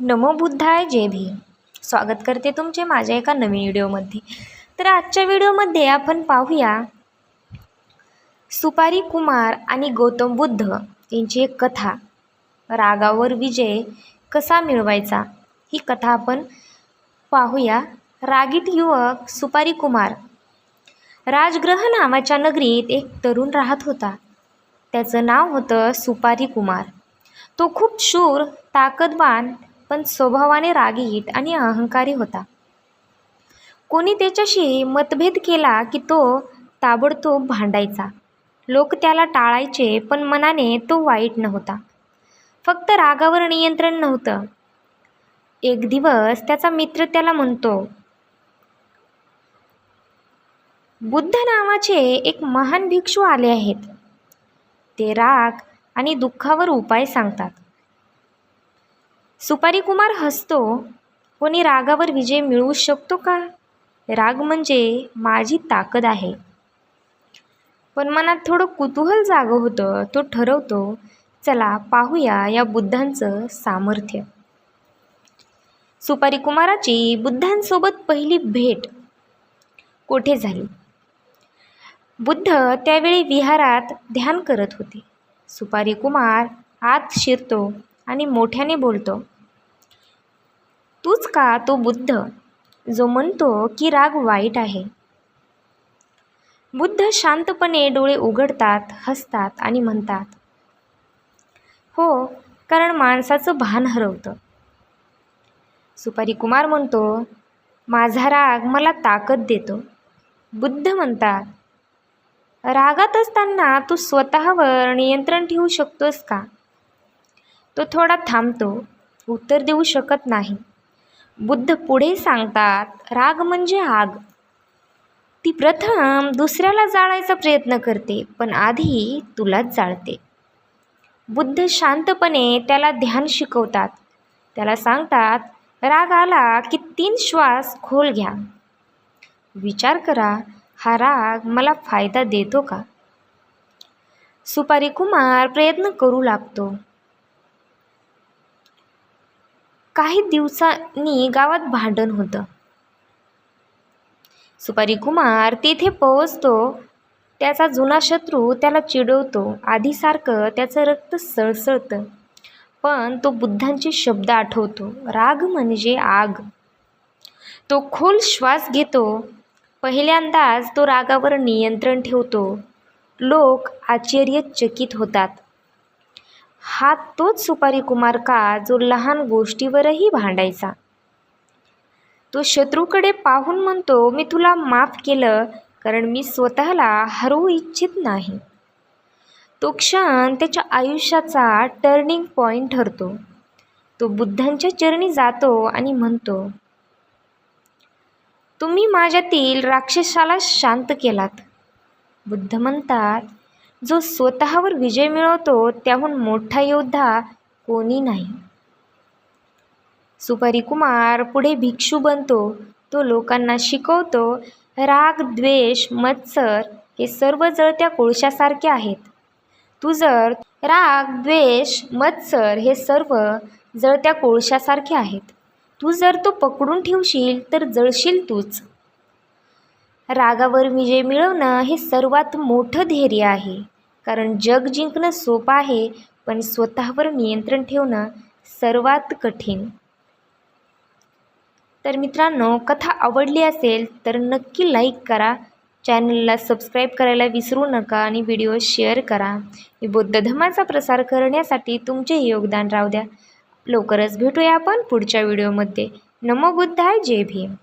नमो बुद्धाय जय भीम. स्वागत करते तुमचे माझ्या एका नवीन व्हिडिओमध्ये. तर आजच्या व्हिडिओमध्ये आपण पाहूया सुपारी कुमार आणि गौतम बुद्ध यांची एक कथा. रागावर विजय कसा मिळवायचा? ही कथा आपण पाहूया. रागीट युवक सुपारी कुमार. राजग्रह नावाच्या नगरीत एक तरुण राहत होता. त्याचं नाव होतं सुपारी कुमार. तो खूप शूर ताकदवान पण स्वभावाने रागीट आणि अहंकारी होता. कोणी त्याच्याशी मतभेद केला की तो ताबडतोब भांडायचा. लोक त्याला टाळायचे पण मनाने तो वाईट नव्हता. फक्त रागावर नियंत्रण नव्हतं. एक दिवस त्याचा मित्र त्याला म्हणतो बुद्ध नावाचे एक महान भिक्षू आले आहेत. ते राग आणि दुःखावर उपाय सांगतात. सुपारी कुमार हसतो कोणी रागावर विजय मिळवू शकतो का? राग म्हणजे माझी ताकद आहे. पण मनात थोडं कुतूहल जागं होतं तो ठरवतो चला पाहूया या बुद्धांचं सामर्थ्य. सुपारी कुमाराची बुद्धांसोबत पहिली भेट कोठे झाली? बुद्ध त्यावेळी विहारात ध्यान करत होते. सुपारी कुमार आत शिरतो आणि मोठ्याने बोलतो तूच का तो बुद्ध? जो म्हणतो की राग वाईट आहे. बुद्ध शांतपणे डोळे उघडतात हसतात आणि म्हणतात हो कारण माणसाचं भान हरवतं. सुपारी कुमार म्हणतो माझा राग मला ताकद देतो. बुद्ध म्हणतात रागात असताना तू स्वतःवर नियंत्रण ठेवू शकतोस का? तो थोडा थांबतो उत्तर देऊ शकत नाही. बुद्ध पुढे सांगतात राग म्हणजे आग. ती प्रथम दुसऱ्याला जाळायचा प्रयत्न करते पण आधी तुलाच जाळते. बुद्ध शांतपणे त्याला ध्यान शिकवतात. त्याला सांगतात राग आला की तीन श्वास खोल घ्या. विचार करा हा राग मला फायदा देतो का? सुपारी कुमार प्रयत्न करू लागतो. काही दिवसांनी गावात भांडण होतं. सुपारी कुमार तेथे पोहोचतो. त्याचा जुना शत्रू त्याला चिडवतो. आधीसारखं त्याचं रक्त सळसळतं. पण तो बुद्धांचे शब्द आठवतो. राग म्हणजे आग. तो खोल श्वास घेतो. पहिल्यांदाच तो रागावर नियंत्रण ठेवतो. लोक आश्चर्यचकित होतात. हा तोच सुपारी कुमार का जो लहान गोष्टीवरही भांडायचा? तो शत्रूकडे पाहून म्हणतो मी तुला माफ केलं कारण मी स्वतःला हरवू इच्छित नाही. तो क्षण त्याच्या आयुष्याचा टर्निंग पॉईंट ठरतो. तो बुद्धांच्या चरणी जातो आणि म्हणतो तुम्ही माझ्यातील राक्षसाला शांत केलात. बुद्ध म्हणतात जो स्वतःवर विजय मिळवतो त्याहून मोठा योद्धा कोणी नाही. सुपारी कुमार पुढे भिक्षू बनतो तो लोकांना शिकवतो राग द्वेष मत्सर हे सर्व जळत्या कोळशासारखे आहेत. तू जर राग द्वेष मत्सर हे सर्व जळत्या कोळशासारखे आहेत. तू जर तो पकडून ठेवशील तर जळशील तूच. रागावर विजय मिळवणं हे सर्वात मोठं धैर्य आहे. कारण जग जिंकणं सोपं आहे पण स्वतःवर नियंत्रण ठेवणं सर्वात कठीण. तर मित्रांनो कथा आवडली असेल तर नक्की लाईक करा. चॅनलला सबस्क्राईब करायला विसरू नका आणि व्हिडिओ शेअर करा. बौद्ध धर्माचा प्रसार करण्यासाठी तुमचे योगदान राहू द्या. लवकरच भेटूया आपण पुढच्या व्हिडिओमध्ये नमो बुद्धाय जय भीम.